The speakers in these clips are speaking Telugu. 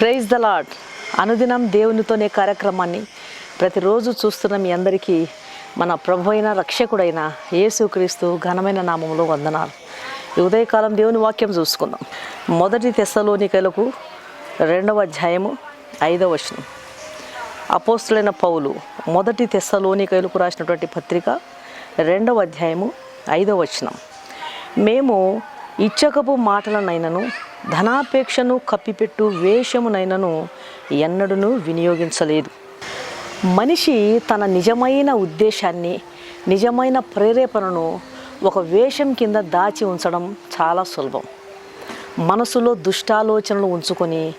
ప్రైజ్ ద లాడ్ అనుదినం దేవునితోనే కార్యక్రమాన్ని ప్రతిరోజు చూస్తున్న మీ అందరికీ మన ప్రభు అయిన రక్షకుడైన యేసుక్రీస్తు ఘనమైన నామంలో వందనాలు. ఈ ఉదయకాలం దేవుని వాక్యం చూసుకుందాం. మొదటి తెస్సలోనికలకు రెండవ అధ్యాయము ఐదవ వచనం. అపోస్తులైన పౌలు మొదటి తెస్సలోనికలకు రాసినటువంటి పత్రిక రెండవ అధ్యాయము ఐదవ వచనం. మేము ఇచ్చకపు మాటలనైనను ధనాపేక్షను కప్పిపెట్టు వేషమునైనను ఎన్నడూ వినియోగించలేదు. మనిషి తన నిజమైన ఉద్దేశాన్ని నిజమైన ప్రేరేపణను ఒక వేషం కింద దాచి ఉంచడం చాలా సులభం. మనసులో దుష్టాలోచనలు ఉంచుకొని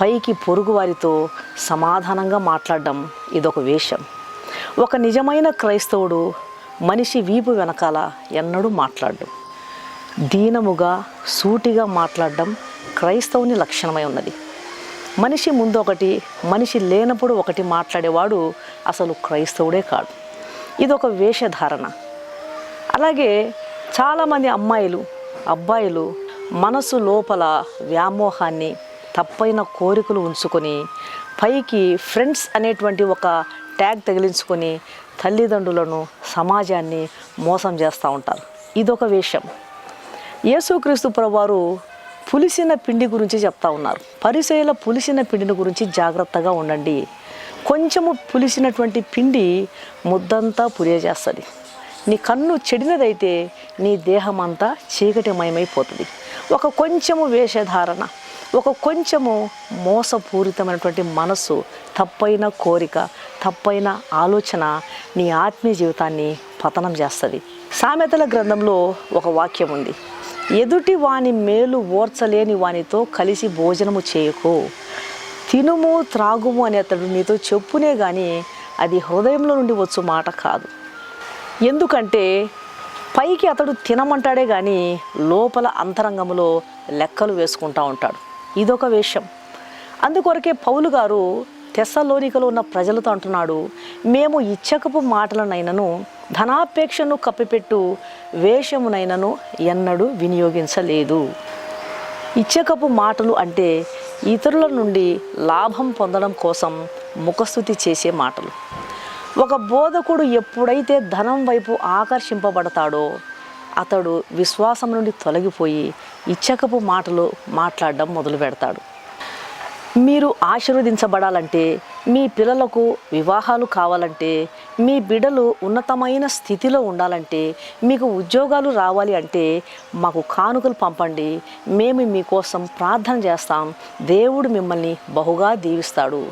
పైకి పొరుగువారితో సమాధానంగా మాట్లాడడం ఇదొక వేషం. ఒక నిజమైన క్రైస్తవుడు మనిషి వీపు వెనకాల ఎన్నడూ మాట్లాడడం. దీనముగా సూటిగా మాట్లాడడం క్రైస్తవుని లక్షణమై ఉన్నది. మనిషి ముందు ఒకటి మనిషి లేనప్పుడు ఒకటి మాట్లాడేవాడు అసలు క్రైస్తవుడే కాడు. ఇది ఒక వేషధారణ. అలాగే చాలామంది అమ్మాయిలు అబ్బాయిలు మనసు లోపల వ్యామోహాన్ని తప్పైన కోరికలు ఉంచుకొని పైకి ఫ్రెండ్స్ అనేటువంటి ఒక ట్యాగ్ తగిలించుకొని తల్లిదండ్రులను సమాజాన్ని మోసం చేస్తూ ఉంటారు. ఇదొక వేషం. యేసుక్రీస్తు ప్రభువారు పులిసిన పిండి గురించి చెప్తా ఉన్నారు. పరిసయల పులిసిన పిండిని గురించి జాగ్రత్తగా ఉండండి. కొంచెము పులిసినటువంటి పిండి ముద్దంతా పులియజేస్తుంది నీ కన్ను చెడినదైతే నీ దేహం అంతా చీకటిమయమైపోతుంది. ఒక కొంచెము వేషధారణ ఒక కొంచెము మోసపూరితమైనటువంటి మనస్సు తప్పైన కోరిక తప్పైన ఆలోచన నీ ఆత్మీయ జీవితాన్ని పతనం చేస్తుంది. సామెతల గ్రంథంలో ఒక వాక్యం ఉంది. ఎదుటి వాని మేలు ఓర్చలేని వానితో కలిసి భోజనము చేయకు. తినుము త్రాగుము అని అతడు నీతో చెప్పునే కానీ అది హృదయంలో నుండి వచ్చు మాట కాదు. ఎందుకంటే పైకి అతడు తినమంటాడే కానీ లోపల అంతరంగంలో లెక్కలు వేసుకుంటా ఉంటాడు. ఇదొక వేషం. అందుకొరకే పౌలు గారు తెస్సలోనికలో ఉన్న ప్రజలతో అంటున్నాడు మేము ఇచ్చకపు మాటలనైనను ధనాపేక్షను కప్పిపెట్టు వేషమునైనను ఎన్నడూ వినియోగించలేదు. ఇచ్చకపు మాటలు అంటే ఇతరుల నుండి లాభం పొందడం కోసం ముఖస్థుతి చేసే మాటలు. ఒక బోధకుడు ఎప్పుడైతే ధనం వైపు ఆకర్షింపబడతాడో అతడు విశ్వాసం నుండి తొలగిపోయి ఇచ్చకపు మాటలు మాట్లాడడం మొదలు పెడతాడు మీరు ఆశీర్వదించబడాలంటే మీ పిల్లలకు వివాహాలు కావాలంటే మీ బిడ్డలు ఉన్నతమైన స్థితిలో ఉండాలంటే మీకు ఉద్యోగాలు రావాలి అంటే మాకు కానుకలు పంపండి. మేము మీకోసం ప్రార్థన చేస్తాం. దేవుడు మిమ్మల్ని బహుగా దీవిస్తాడు.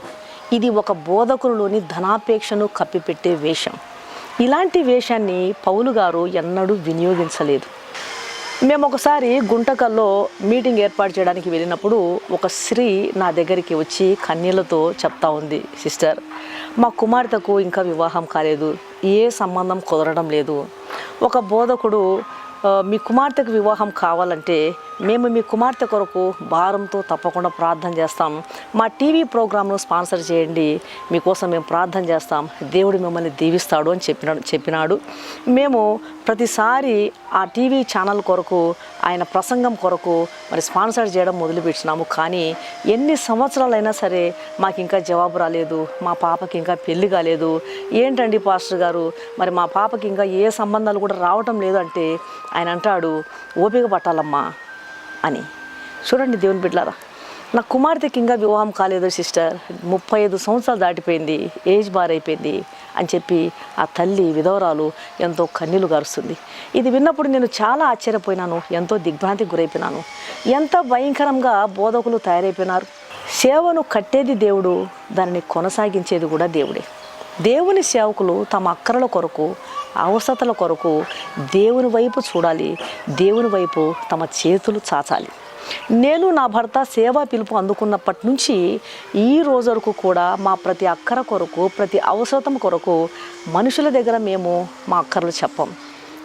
ఇది ఒక బోధకులలోని ధనాపేక్షను కప్పిపెట్టే వేషం. ఇలాంటి వేషాన్ని పౌలు గారు ఎన్నడూ వినియోగించలేదు. మేము ఒకసారి గుంటకల్లో మీటింగ్ ఏర్పాటు చేయడానికి వెళ్ళినప్పుడు ఒక స్త్రీ నా దగ్గరికి వచ్చి కన్యలతో చెప్తా ఉంది సిస్టర్ మా కుమార్తెకు ఇంకా వివాహం కాలేదు. ఏ సంబంధం కుదరడం లేదు. ఒక బోధకుడు మీ కుమార్తెకు వివాహం కావాలంటే మేము మీ కుమార్తె కొరకు భారంతో తప్పకుండా ప్రార్థన చేస్తాం. మా టీవీ ప్రోగ్రామ్ను స్పాన్సర్ చేయండి. మీకోసం మేము ప్రార్థన చేస్తాం. దేవుడు మిమ్మల్ని దీవిస్తాడు అని చెప్పినాడు చెప్పినాడు. మేము ప్రతిసారి ఆ టీవీ ఛానల్ కొరకు ఆయన ప్రసంగం కొరకు మరి స్పాన్సర్ చేయడం మొదలుపెట్టినాము. కానీ ఎన్ని సంవత్సరాలైనా సరే మాకు ఇంకా జవాబు రాలేదు. మా పాపకి ఇంకా పెళ్ళి కాలేదు. ఏంటండి పాస్టర్ గారు? మరి మా పాపకి ఇంకా ఏ సంబంధాలు కూడా రావటం లేదు అంటే ఆయన అంటాడు ఓపిక పట్టాలమ్మా అని. చూడండి దేవుని బిడ్డలారా నా కుమార్తెకి ఇంకా వివాహం కాలేదు సిస్టర్. ముప్పై ఐదు సంవత్సరాలు దాటిపోయింది ఏజ్ బార్ అయిపోయింది అని చెప్పి ఆ తల్లి విధవరాలు ఎంతో కన్నీలు గారుస్తుంది. ఇది విన్నప్పుడు నేను చాలా ఆశ్చర్యపోయినాను ఎంతో దిగ్భ్రాంతికి గురైపోయినాను. ఎంత భయంకరంగా బోధకులు తయారైపోయినారు. సేవను కట్టేది దేవుడు దానిని కొనసాగించేది కూడా దేవుడే. దేవుని సేవకులు తమ అక్కరల కొరకు అవసరతల కొరకు దేవుని వైపు చూడాలి దేవుని వైపు తమ చేతులు చాచాలి. నేను నా భర్త సేవా పిలుపు అందుకున్నప్పటి నుంచి ఈ రోజు వరకు కూడా మా ప్రతి అక్కర కొరకు ప్రతి అవసరతం కొరకు మనుషుల దగ్గర మేము మా అక్కర్లు చెప్పం.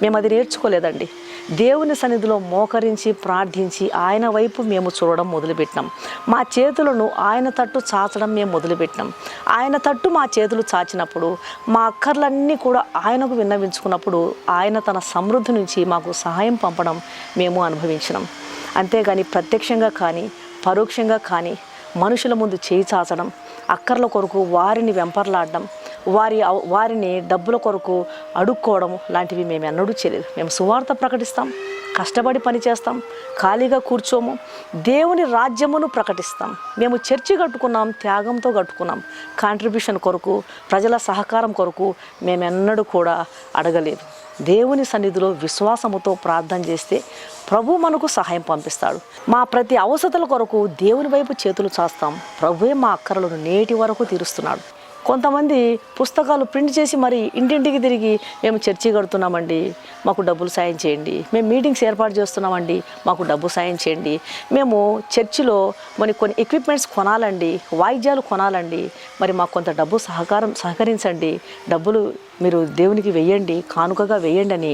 మేము అది నేర్చుకోలేదండి. దేవుని సన్నిధిలో మోకరించి ప్రార్థించి ఆయన వైపు మేము చూడడం మొదలుపెట్టినాం. మా చేతులను ఆయన తట్టు చాచడం మేము మొదలుపెట్టినాం. ఆయన తట్టు మా చేతులు చాచినప్పుడు మా అక్కర్లన్నీ కూడా ఆయనకు విన్నవించుకున్నప్పుడు ఆయన తన సమృద్ధి నుంచి మాకు సహాయం పంపడం మేము అనుభవించినాం. అంతేగాని ప్రత్యక్షంగా కానీ పరోక్షంగా కానీ మనుషుల ముందు చేయి చాచడం అక్కర్ల కొరకు వారిని వెంపర్లాడడం వారి అవ- వారిని డబ్బుల కొరకు అడుక్కోవడం లాంటివి మేము ఎన్నడూ చేయలేదు. మేము సువార్త ప్రకటిస్తాం కష్టపడి పని చేస్తాం ఖాళీగా కూర్చోము దేవుని రాజ్యమును ప్రకటిస్తాం. మేము చర్చి కట్టుకున్నాం త్యాగంతో కట్టుకున్నాం. కాంట్రిబ్యూషన్ కొరకు ప్రజల సహకారం కొరకు మేమెన్నడూ కూడా అడగలేదు. దేవుని సన్నిధిలో విశ్వాసముతో ప్రార్థన చేస్తే ప్రభు మనకు సహాయం పంపిస్తాడు. మా ప్రతి అవసరతల కొరకు దేవుని వైపు చేతులు చాస్తాం. ప్రభువే మా అక్కరలను నేటి వరకు తీరుస్తున్నాడు. కొంతమంది పుస్తకాలు ప్రింట్ చేసి మరి ఇంటింటికి తిరిగి మేము చర్చి కడుతున్నామండి మాకు డబ్బులు సాయం చేయండి. మేము మీటింగ్స్ ఏర్పాటు చేస్తున్నామండి మాకు డబ్బు సాయం చేయండి. మేము చర్చిలో మరి కొన్ని ఎక్విప్మెంట్స్ కొనాలండి వాయిద్యాలు కొనాలండి. మరి మాకు కొంత డబ్బు సహకారం సహకరించండి. డబ్బులు మీరు దేవునికి వెయ్యండి కానుకగా వెయ్యండి అని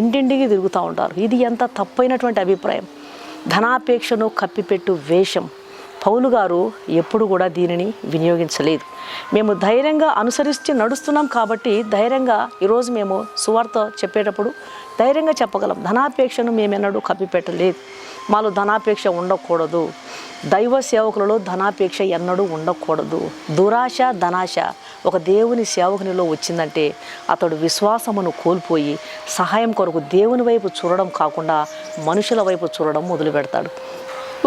ఇంటింటికి తిరుగుతూ ఉంటారు. ఇది ఎంత తప్పైనటువంటి అభిప్రాయం. ధనాపేక్షను కప్పిపెట్టు వేషం. పౌలు గారు ఎప్పుడు కూడా దీనిని వినియోగించలేదు. మేము ధైర్యంగా అనుసరిస్తూ నడుస్తున్నాం కాబట్టి ధైర్యంగా ఈరోజు మేము సువార్త చెప్పేటప్పుడు ధైర్యంగా చెప్పగలం. ధనాపేక్షను మేమెన్నడూ కప్పిపెట్టలేదు. మాలో ధనాపేక్ష ఉండకూడదు. దైవ సేవకులలో ధనాపేక్ష ఎన్నడూ ఉండకూడదు. దురాశ ధనాశ ఒక దేవుని సేవకునిలో వచ్చిందంటే అతడు విశ్వాసమును కోల్పోయి సహాయం కొరకు దేవుని వైపు చూడడం కాకుండా మనుషుల వైపు చూడడం మొదలు పెడతాడు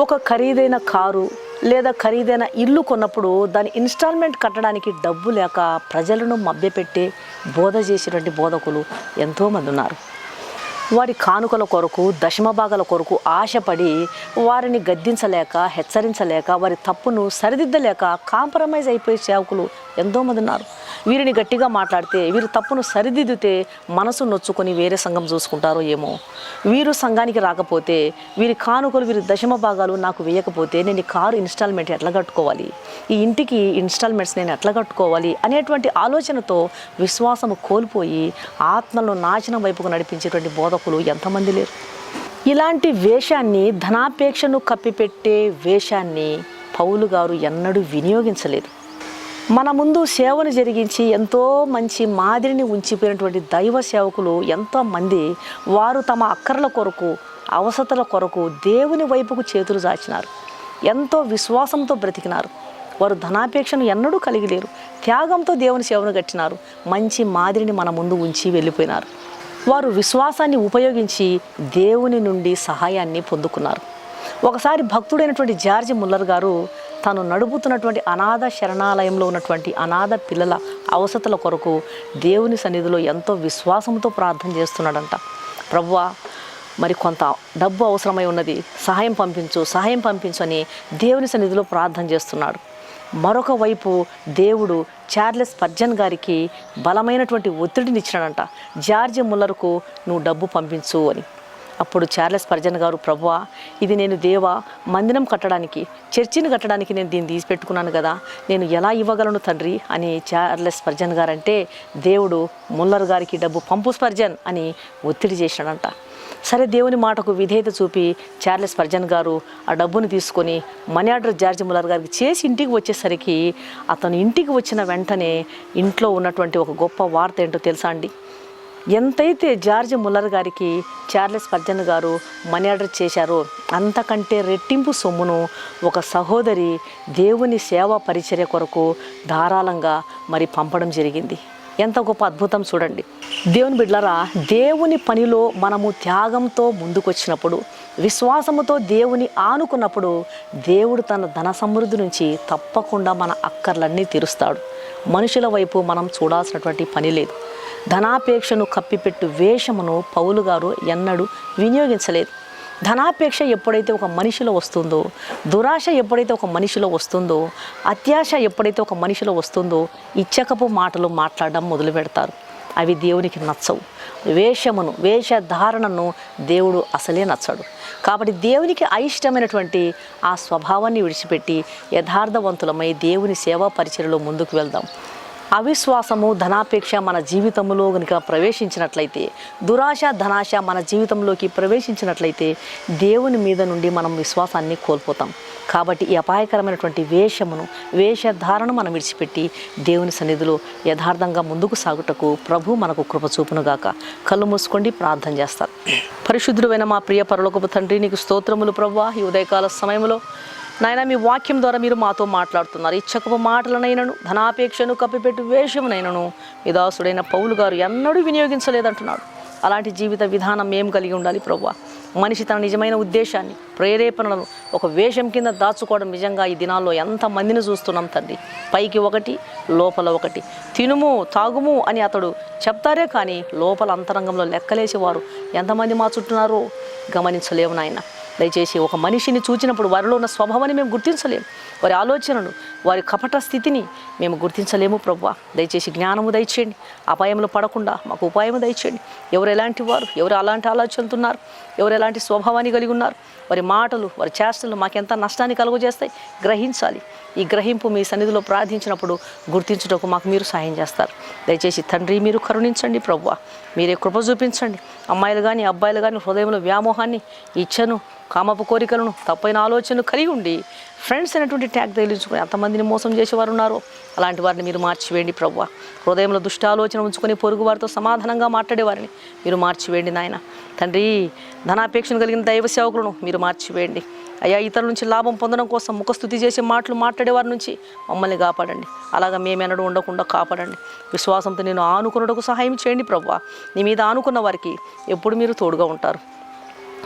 ఒక ఖరీదైన కారు లేదా ఖరీదైన ఇల్లు కొన్నప్పుడు దాని ఇన్స్టాల్మెంట్ కట్టడానికి డబ్బు లేక ప్రజలను మభ్యపెట్టి బోధ చేసినటువంటి బోధకులు ఎంతోమంది ఉన్నారు. వారి కానుకల కొరకు దశమభాగాల కొరకు ఆశపడి వారిని గద్దించలేక హెచ్చరించలేక వారి తప్పును సరిదిద్దలేక కాంప్రమైజ్ అయిపోయే సేవకులు ఎంతోమంది ఉన్నారు. వీరిని గట్టిగా మాట్లాడితే వీరు తప్పును సరిదిద్దితే మనసు నొచ్చుకొని వేరే సంఘం చూసుకుంటారో ఏమో. వీరు సంఘానికి రాకపోతే వీరి కానుకలు వీరి దశమ భాగాలు నాకు వేయకపోతే నేను ఈ కారు ఇన్స్టాల్మెంట్ ఎట్లా కట్టుకోవాలి? ఈ ఇంటికి ఇన్స్టాల్మెంట్స్ నేను ఎట్లా కట్టుకోవాలి? అనేటువంటి ఆలోచనతో విశ్వాసము కోల్పోయి ఆత్మలో నాశనం వైపుకు నడిపించేటువంటి బోధకులు ఎంతమంది లేరు. ఇలాంటి వేషాన్ని ధనాపేక్షను కప్పిపెట్టే వేషాన్ని పౌలు గారు ఎన్నడూ వినియోగించలేదు. మన ముందు సేవను జరిగించి ఎంతో మంచి మాదిరిని ఉంచిపోయినటువంటి దైవ సేవకులు ఎంతోమంది వారు తమ అక్కర్ల కొరకు అవసతల కొరకు దేవుని వైపుకు చేతులు చాచినారు ఎంతో విశ్వాసంతో బ్రతికినారు. వారు ధనాపేక్షను ఎన్నడూ కలిగి లేరు త్యాగంతో దేవుని సేవను గట్టినారు. మంచి మాదిరిని మన ముందు ఉంచి వెళ్ళిపోయినారు. వారు విశ్వాసాన్ని ఉపయోగించి దేవుని నుండి సహాయాన్ని పొందుకున్నారు. ఒకసారి భక్తుడైనటువంటి జార్జ్ ముల్లర్ గారు తాను నడుపుతున్నటువంటి అనాథ శరణాలయంలో ఉన్నటువంటి అనాథ పిల్లల అవసతల కొరకు దేవుని సన్నిధిలో ఎంతో విశ్వాసంతో ప్రార్థన చేస్తున్నాడంట. ప్రభువా మరి కొంత డబ్బు అవసరమై ఉన్నది సహాయం పంపించు సహాయం పంపించు అని దేవుని సన్నిధిలో ప్రార్థన చేస్తున్నాడు. మరొక వైపు దేవుడు చార్లెస్ పర్జన్ గారికి బలమైనటువంటి ఒత్తిడిని ఇచ్చినాడంట. జార్జి ముల్లర్కు నువ్వు డబ్బు పంపించు అని. అప్పుడు చార్లెస్ పర్జన్ గారు ప్రభువా ఇది నేను దేవా మందిరం కట్టడానికి చర్చిని కట్టడానికి నేను దీన్ని తీసి పెట్టుకున్నాను కదా నేను ఎలా ఇవ్వగలను తండ్రి? అని చార్లెస్ పర్జన్ గారు అంటే దేవుడు ముల్లర్ గారికి డబ్బు పంపు స్పర్జన్ అని ఒత్తిడి చేసినాడంట. సరే దేవుని మాటకు విధేయత చూపి చార్లెస్ పర్జన్ గారు ఆ డబ్బును తీసుకొని మనీ ఆర్డర్ జార్జ్ ముల్లర్ గారికి చేసి ఇంటికి వచ్చేసరికి అతను ఇంటికి వచ్చిన వెంటనే ఇంట్లో ఉన్నటువంటి ఒక గొప్ప వార్త ఏంటో తెలుసా అండి? ఎంతైతే జార్జ్ ముల్లర్ గారికి చార్లెస్ పర్జన్ గారు మనీ ఆర్డర్ చేశారో అంతకంటే రెట్టింపు సొమ్మును ఒక సహోదరి దేవుని సేవా పరిచర్య కొరకు ధారాళంగా మరి పంపడం జరిగింది. ఎంత గొప్ప అద్భుతం చూడండి. దేవుని బిడ్లరా దేవుని పనిలో మనము త్యాగంతో ముందుకొచ్చినప్పుడు విశ్వాసముతో దేవుని ఆనుకున్నప్పుడు దేవుడు తన ధన సమృద్ధి నుంచి తప్పకుండా మన అక్కర్లన్నీ తీరుస్తాడు. మనుషుల వైపు మనం చూడాల్సినటువంటి పని లేదు. ధనాపేక్షను కప్పిపెట్టు వేషమును పౌలు గారు ఎన్నడూ వినియోగించలేదు. ధనాపేక్ష ఎప్పుడైతే ఒక మనిషిలో వస్తుందో దురాశ ఎప్పుడైతే ఒక మనిషిలో వస్తుందో అత్యాశ ఎప్పుడైతే ఒక మనిషిలో వస్తుందో ఇచ్చకపు మాటలు మాట్లాడడం మొదలు పెడతారు. అవి దేవునికి నచ్చవు. వేషమును వేషధారణను దేవుడు అసలే నచ్చడు. కాబట్టి దేవునికి అయిష్టమైనటువంటి ఆ స్వభావాన్ని విడిచిపెట్టి యథార్థవంతులమై దేవుని సేవా పరిచయలో ముందుకు వెళ్దాం. అవిశ్వాసము ధనాపేక్ష మన జీవితంలో కనుక ప్రవేశించినట్లయితే దురాశ ధనాశ మన జీవితంలోకి ప్రవేశించినట్లయితే దేవుని మీద నుండి మనం విశ్వాసాన్ని కోల్పోతాం. కాబట్టి ఈ అపాయకరమైనటువంటి వేషమును వేషధారను మనం విడిచిపెట్టి దేవుని సన్నిధిలో యథార్థంగా ముందుకు సాగుటకు ప్రభు మనకు కృపచూపునుగాక కళ్ళు మూసుకోండి ప్రార్థన చేస్తారు. పరిశుద్ధుడైన మా ప్రియ పరలోకపు తండ్రి నీకు స్తోత్రములు ప్రభు. ఈ ఉదయకాల సమయంలో నాయన మీ వాక్యం ద్వారా మీరు మాతో మాట్లాడుతున్నారు. ఇచ్చకపు మాటలనైనను ధనాపేక్షను కప్పిపెట్టు వేషమునైనను మీ దాసుడైన పౌలు గారు ఎన్నడూ వినియోగించలేదంటున్నాడు. అలాంటి జీవిత విధానం మేము కలిగి ఉండాలి ప్రభు మనిషి తన నిజమైన ఉద్దేశాన్ని ప్రేరేపణలను ఒక వేషం కింద దాచుకోవడం నిజంగా ఈ దినాల్లో ఎంతమందిని చూస్తున్నాం తండ్రి. పైకి ఒకటి లోపల ఒకటి. తినుము తాగుము అని అతడు చెప్తారే కానీ లోపల అంతరంగంలో లెక్కలేసేవారు ఎంతమంది మా చుట్టున్నారో గమనించలేము నాయన. దయచేసి ఒక మనిషిని చూచినప్పుడు వారిలో ఉన్న స్వభావాన్ని మేము గుర్తించలేము. వారి ఆలోచనను వారి కపట స్థితిని మేము గుర్తించలేము ప్రభు దయచేసి జ్ఞానము దయచేయండి. అపాయంలో పడకుండా మాకు ఉపాయము దయచేయండి. ఎవరు ఎలాంటి వారు ఎవరు అలాంటి ఆలోచనలున్నారు ఎవరు ఎలాంటి స్వభావాన్ని కలిగి ఉన్నారు వారి మాటలు వారి చేష్టలు మాకెంత నష్టాన్ని కలుగజేస్తాయి గ్రహించాలి. ఈ గ్రహింపు మీ సన్నిధిలో ప్రార్థించినప్పుడు గుర్తించుటకు మాకు మీరు సాయం చేస్తారు. దయచేసి తండ్రి మీరు కరుణించండి ప్రభువ. మీరే కృప చూపించండి. అమ్మాయిలు కానీ అబ్బాయిలు కానీ హృదయంలో వ్యామోహాన్ని ఇచ్చను కామపు కోరికలను తప్పైన ఆలోచనలు కలిగి ఉండి ఫ్రెండ్స్ అనేటువంటి ట్యాగ్ తగిలించుకొని ఎంతమందిని మోసం చేసేవారు ఉన్నారో. అలాంటి వారిని మీరు మార్చివేయండి ప్రభువ. హృదయంలో దుష్ట ఆలోచన ఉంచుకొని పొరుగు వారితో సమాధానంగా మాట్లాడేవారిని మీరు మార్చివేయండి నాయన. తండ్రి ధనాపేక్షను కలిగిన దైవ సేవకులను మీరు మార్చివేయండి. అయ్యా ఇతరుల నుంచి లాభం పొందడం కోసం ముఖస్థుతి చేసే మాటలు మాట్లాడే వారి నుంచి మమ్మల్ని కాపాడండి. అలాగా మేమెనడు ఉండకుండా కాపాడండి. విశ్వాసంతో నేను ఆనుకున్నటకు సహాయం చేయండి ప్రభు నీ మీద ఆనుకున్న వారికి ఎప్పుడు మీరు తోడుగా ఉంటారు.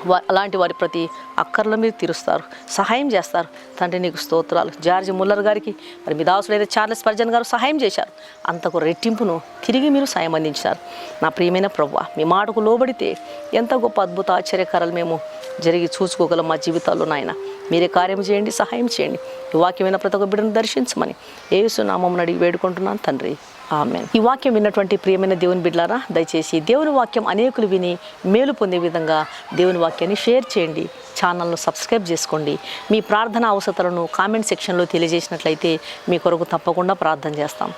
అలాంటి వారి ప్రతి అక్కర్ల మీరు తీరుస్తారు. సహాయం చేస్తారు. తండ్రి నీకు స్తోత్రాలు. జార్జి ముల్లర్ గారికి మరి మీ దాసుడైతే చార్లెస్ పర్జన్ గారు సహాయం చేశారు. అంతకు రెట్టింపును తిరిగి మీరు సాయం అందించారు. నా ప్రియమైన ప్రవ్వ మీ మాటకు లోబడితే ఎంత గొప్ప అద్భుత ఆశ్చర్యకరాలు మేము జరిగి చూసుకోగలం మా జీవితాల్లో నాయన. మీరే కార్యం చేయండి సహాయం చేయండి. ఈ వాక్యమైన ప్రతి ఒక్క బిడ్డను దర్శించమని ఏసు నామం అడిగి వేడుకుంటున్నాను తండ్రి. ఆమెన్. ఈ వాక్యం విన్నటువంటి ప్రియమైన దేవుని బిడ్లారా దయచేసి దేవుని వాక్యం అనేకులు విని మేలు పొందే విధంగా దేవుని వాక్యాన్ని షేర్ చేయండి ఛానల్ను సబ్స్క్రైబ్ చేసుకోండి. మీ ప్రార్థన అవసరాలను కామెంట్ సెక్షన్లో తెలియజేసినట్లయితే మీ కొరకు తప్పకుండా ప్రార్థన చేస్తాం.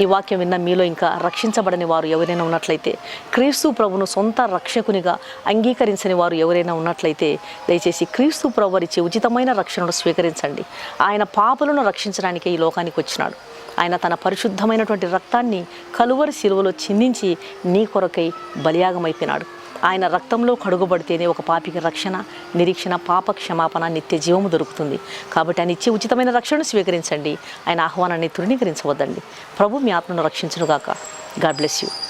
ఈ వాక్యం విన్న మీలో ఇంకా రక్షించబడని వారు ఎవరైనా ఉన్నట్లయితే క్రీస్తు ప్రభును సొంత రక్షకునిగా అంగీకరించని వారు ఎవరైనా ఉన్నట్లయితే దయచేసి క్రీస్తు ప్రభు వారిచ్చే ఉచితమైన రక్షణను స్వీకరించండి. ఆయన పాపలను రక్షించడానికి ఈ లోకానికి వచ్చినాడు. ఆయన తన పరిశుద్ధమైనటువంటి రక్తాన్ని కలువరి శిలువలో చిందించి నీ కొరకై బలియాగమైపోయినాడు. ఆయన రక్తంలో కడుగుబడితేనే ఒక పాపికి రక్షణ నిరీక్షణ పాప క్షమాపణ నిత్య జీవము దొరుకుతుంది. కాబట్టి ఆయన ఇచ్చే ఉచితమైన రక్షణను స్వీకరించండి. ఆయన ఆహ్వానాన్ని తృణీకరించవద్దండి. ప్రభు మీ ఆత్మను రక్షించునుగాక. God bless you.